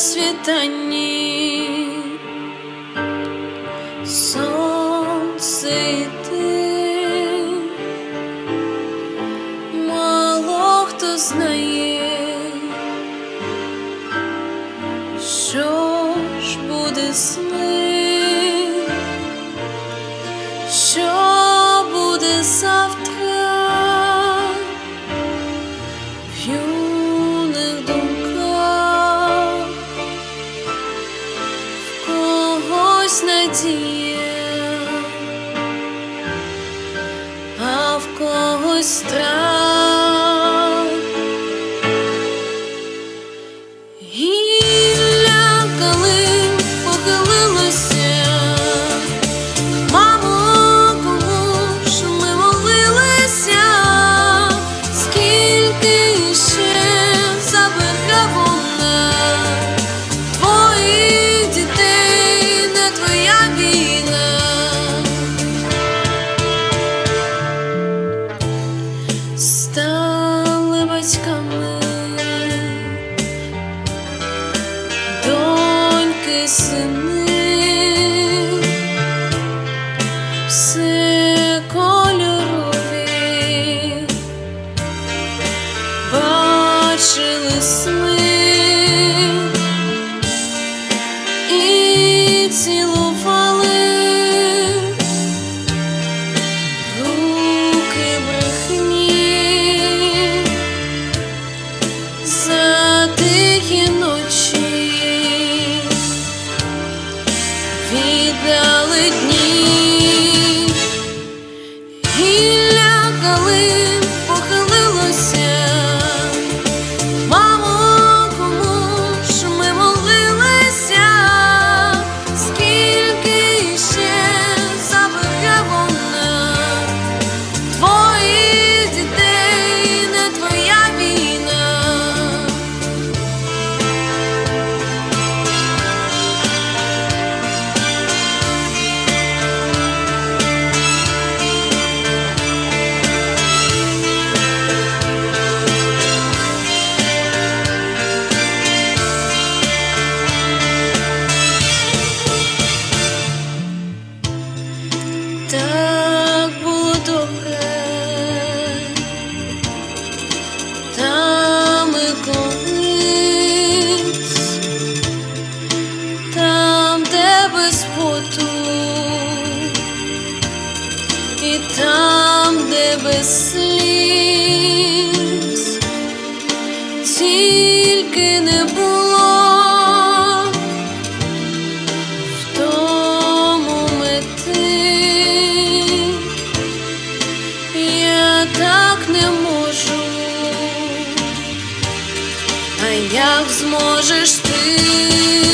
світанні. estranho. стали батьками, доньки, сини, все кольорові, бачили сни. He now going. так було добре, там і колись, там де без поту, і там де без сліз, тільки не було. так не можу, а як зможеш ти?